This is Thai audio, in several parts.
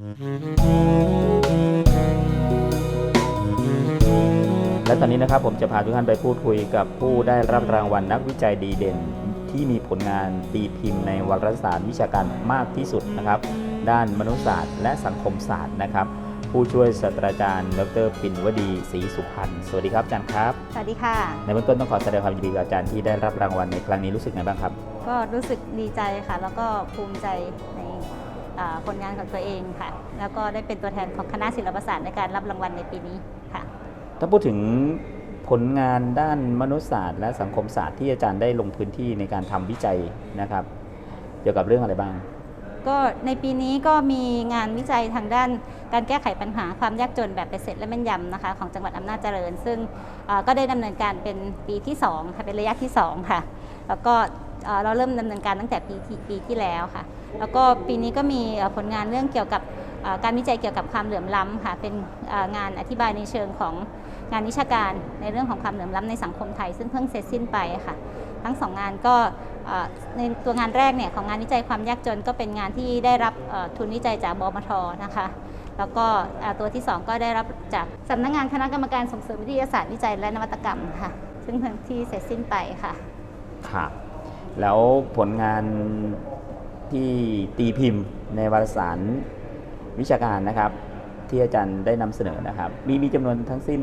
และตอนนี้นะครับผมจะพาทุกท่านไปพูดคุยกับผู้ได้รับรางวัลนักวิจัยดีเด่น ที่มีผลงานตีพิมพ์ในวารสารวิชาการมากที่สุดนะครับ ด้านมนุษยศาสตร์ และสังคมศาสตร์นะครับ ผู้ช่วยศาสตราจารย์ ดรปิ่นวดีศรีสุพรรณสวัสดีครับอาจารย์ครับ สวัสดีค่ะ ในเบื้องต้นต้องขอแสดงความยินดีกับอาจารย์ที่ได้รับรางวัลในครั้งนี้รู้สึกไงบ้างครับ ก็รู้สึกดีใจค่ะ แล้วก็ภูมิใจในอ่า ผลงานของตัวเองค่ะ แล้วก็ได้เป็นตัวแทนของคณะศิลปศาสตร์ในการรับรางวัลในปีนี้ค่ะ ถ้าพูดถึงผลงานด้านมนุษยศาสตร์ และสังคมศาสตร์ที่อาจารย์ได้ลงพื้นที่ในการทำวิจัยนะครับ เกี่ยวกับเรื่องอะไรบ้าง ก็ในปีนี้ก็มีงานวิจัยทางด้านการแก้ไขปัญหาความยากจนแบบเป็นเสร็จและแม่นยำนะคะของจังหวัดอำนาจเจริญ ซึ่งเอ่อก็ได้ดำเนินการเป็นปีที่2ค่ะเป็นระยะที่2ค่ะ แล้วก็เอ่อเราเริ่มดำเนินการตั้งแต่ปีที่ปีที่แล้วค่ะ แล้วก็ปีนี้ก็มีผลงานเรื่องเกี่ยวกับการวิจัยเกี่ยวกับความเหลื่อมล้ำค่ะเป็นงานอธิบายในเชิงของงานวิชาการในเรื่องของความเหลื่อมล้ำในสังคมไทย ซึ่งเพิ่งเสร็จสิ้นไปค่ะ ทั้งสองงานก็ในตัวงานแรกเนี่ยของงานวิจัยความยากจนก็เป็นงานที่ได้รับทุนวิจัยจากบมทนะคะแล้วก็ตัวที่ 2 ก็ได้รับจากสำนักงานคณะกรรมการส่งเสริมวิทยาศาสตร์วิจัยและนวัตกรรมค่ะ ซึ่งเพิ่งที่เสร็จสิ้นไปค่ะค่ะแล้วผลงาน ที่ตีพิมพ์ในวารสารวิชาการนะครับ ที่อาจารย์ได้นำเสนอนะครับ มีมีจำนวนทั้งสิ้น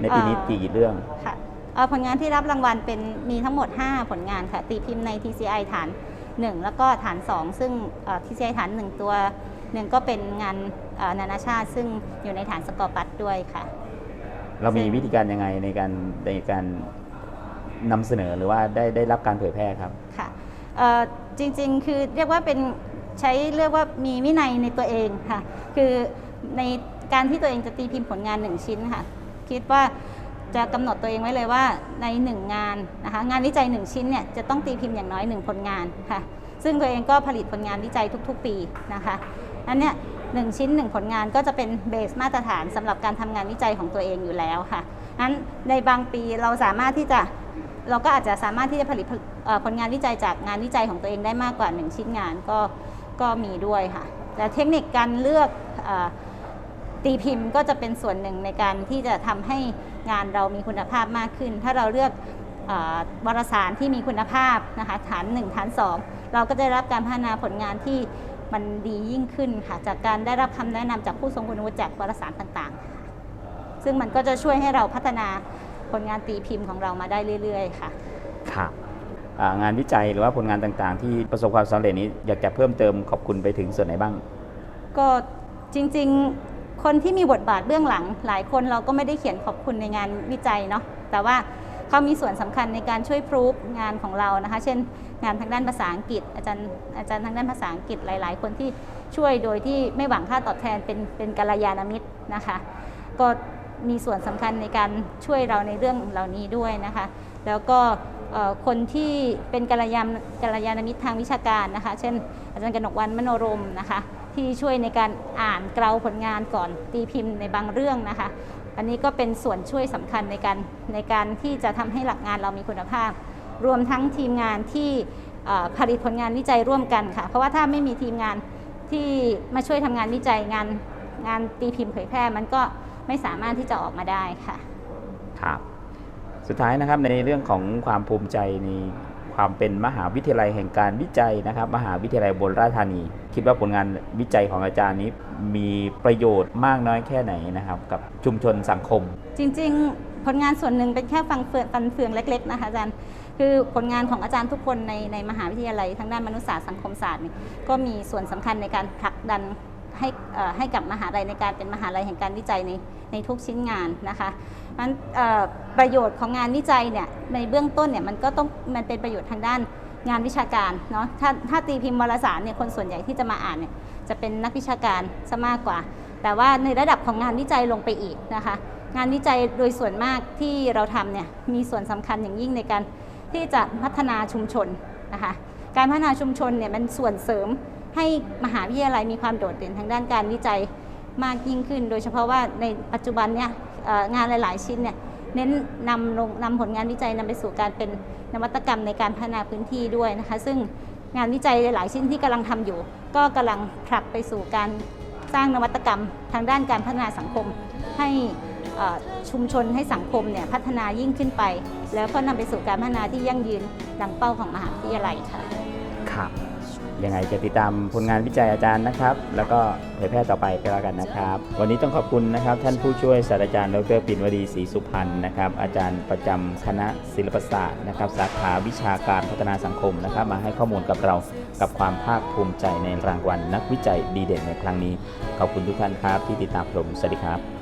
ในปีนี้เอ่อกี่เรื่องค่ะเอ่อผลงานที่รับรางวัลเป็นมีทั้งหมด 5 ผลงานค่ะ ตีพิมพ์ใน TCI ฐาน 1 แล้วก็ฐาน 2 ซึ่งเอ่อ TCI ฐาน 1 ตัวหนึ่งก็เป็นงานเอ่อนานาชาติ ซึ่งอยู่ในฐานสกอร์ปัตด้วยค่ะ เรามีใช่วิธีการยังไงในการในการนำเสนอหรือว่าได้ได้รับการเผยแพร่ครับค่ะเอ่อ จริงๆ คือเรียกว่าเป็นใช้เรียกว่ามีวินัยในตัวเองค่ะ คือในการที่ตัวเองจะตีพิมพ์ผลงานหนึ่งชิ้นค่ะ คิดว่าจะกำหนดตัวเองไว้เลยว่าในหนึ่งงานนะคะงานวิจัยหนึ่งชิ้นเนี่ยจะต้องตีพิมพ์อย่างน้อยหนึ่งผลงานค่ะ ซึ่งตัวเองก็ผลิตผลงานวิจัยทุกๆ ปีนะคะอันเนี้ยหนึ่งชิ้นหนึ่งผลงานก็จะเป็นเบสมาตรฐานสำหรับการทำงานวิจัยของตัวเองอยู่แล้วค่ะนั้นในบางปีเราสามารถที่จะ เราก็อาจจะสามารถที่จะผลิตผลงานวิจัยจากงานวิจัยของตัวเองได้มากกว่า 1 ชิ้นงานก็ก็มีด้วยค่ะ แต่เทคนิคการเลือกอตีพิมพ์ก็จะเป็นส่วนหนึ่งในการที่จะทำให้งานเรามีคุณภาพมากขึ้น ถ้าเราเลือกวารสารที่มีคุณภาพนะคะฐาน 1 ฐาน 2 เราก็จะรับการพัฒนาผลงานที่มันดียิ่งขึ้นค่ะ จากการได้รับคำแนะนำจากผู้ทรงคุณวุฒิจากวารสารต่างๆ ซึ่งมันก็จะช่วยให้เราพัฒนา ผลงานตีพิมพ์ของเรามาได้เรื่อย ๆ ค่ะค่ะอ่างานวิจัยหรือว่าผลงานต่างๆ ที่ประสบความสำเร็จนี้อยากจะเพิ่มเติมขอบคุณไปถึงส่วนไหนบ้าง ก็จริงๆ คนที่มีบทบาทเบื้องหลัง หลายคนเราก็ไม่ได้เขียนขอบคุณในงานวิจัยเนาะแต่ว่าเขามีส่วนสำคัญในการช่วยพรูฟงานของเรานะคะ เช่น งานทางด้านภาษาอังกฤษ อาจารย์อาจารย์ทางด้านภาษาอังกฤษหลาย ๆ คนที่ช่วยโดยที่ไม่หวังค่าตอบแทนเป็นเป็นกัลยาณมิตรนะคะ ก็ มีส่วนสำคัญในการช่วยเราในเรื่องเหล่านี้ด้วยนะคะ แล้วก็คนที่เป็นกัลยาณกัลยาณมิตรทางวิชาการนะคะ เช่น อาจารย์กนกวันมโนรมนะคะ ที่ช่วยในการอ่านเกลาผลงานก่อนตีพิมพ์ในบางเรื่องนะคะ อันนี้ก็เป็นส่วนช่วยสำคัญในการในการที่จะทำให้หลักงานเรามีคุณภาพ รวมทั้งทีมงานที่ผลิตผลงานวิจัยร่วมกันค่ะ เพราะว่าถ้าไม่มีทีมงานที่มาช่วยทำงานวิจัยงานงานตีพิมพ์เผยแพร่มันก็ ไม่สามารถที่จะออกมาได้ค่ะ ครับ สุดท้ายนะครับในเรื่องของความภูมิใจในความเป็นมหาวิทยาลัยแห่งการวิจัยนะครับ มหาวิทยาลัยอุบลราชธานี คิดว่าผลงานวิจัยของอาจารย์นี้มีประโยชน์มากน้อยแค่ไหนนะครับ กับชุมชนสังคม จริง ๆ ผลงานส่วนหนึ่งเป็นแค่ฟังเฟืองฟันเฟืองเล็ก ๆ นะคะอาจารย์คือผลงานของอาจารย์ทุกคนในในมหาวิทยาลัยทางด้านมนุษยศาสตร์สังคมศาสตร์นี่ก็มีส่วนสำคัญในการผลักดัน ให้ให้กับมหาลัยในการเป็นมหาลัยแห่งการวิจัยในในทุกชิ้นงานนะคะมันประโยชน์ของงานวิจัยเนี่ยในเบื้องต้นเนี่ยมันก็ต้องมันเป็นประโยชน์ทางด้านงานวิชาการเนาะถ้าถ้าตีพิมพ์วารสารเนี่ยคนส่วนใหญ่ที่จะมาอ่านเนี่ยจะเป็นนักวิชาการซะมากกว่า แต่ว่าในระดับของงานวิจัยลงไปอีกนะคะงานวิจัยโดยส่วนมากที่เราทำเนี่ยมีส่วนสำคัญอย่างยิ่งในการที่จะพัฒนาชุมชนนะคะการพัฒนาชุมชนเนี่ยมันส่วนเสริม ให้มหาวิทยาลัยมีความโดดเด่นทางด้านการวิจัยมากยิ่งขึ้น โดยเฉพาะว่าในปัจจุบันเนี่ยงานหลาย ๆ ชิ้นเนี่ยเน้นนำลงนำผลงานวิจัยนำไปสู่การเป็นนวัตกรรมในการพัฒนาพื้นที่ด้วยนะคะ ซึ่งงานวิจัยหลาย ๆ ชิ้นที่กำลังทำอยู่ ก็กำลังผลักไปสู่การสร้างนวัตกรรมทางด้านการพัฒนาสังคม ให้ชุมชนให้สังคมเนี่ยพัฒนายิ่งขึ้นไป แล้วก็นำไปสู่การพัฒนาที่ยั่งยืนดังเป้าของมหาวิทยาลัยค่ะครับ ยังไงจะติดตามผลงานวิจัยอาจารย์นะครับ แล้วก็เผยแพร่ต่อไปก็แล้วกันนะครับ วันนี้ต้องขอบคุณนะครับ ท่านผู้ช่วยศาสตราจารย์ดรปิ่นวดีศรีสุพรรณนะครับ อาจารย์ประจำคณะศิลปศาสตร์นะครับ สาขาวิชาการพัฒนาสังคมนะครับ มาให้ข้อมูลกับเรากับความภาคภูมิใจในรางวัลนักวิจัยดีเด่นในครั้งนี้ ขอบคุณทุกท่านครับที่ติดตามชมสวัสดีครับ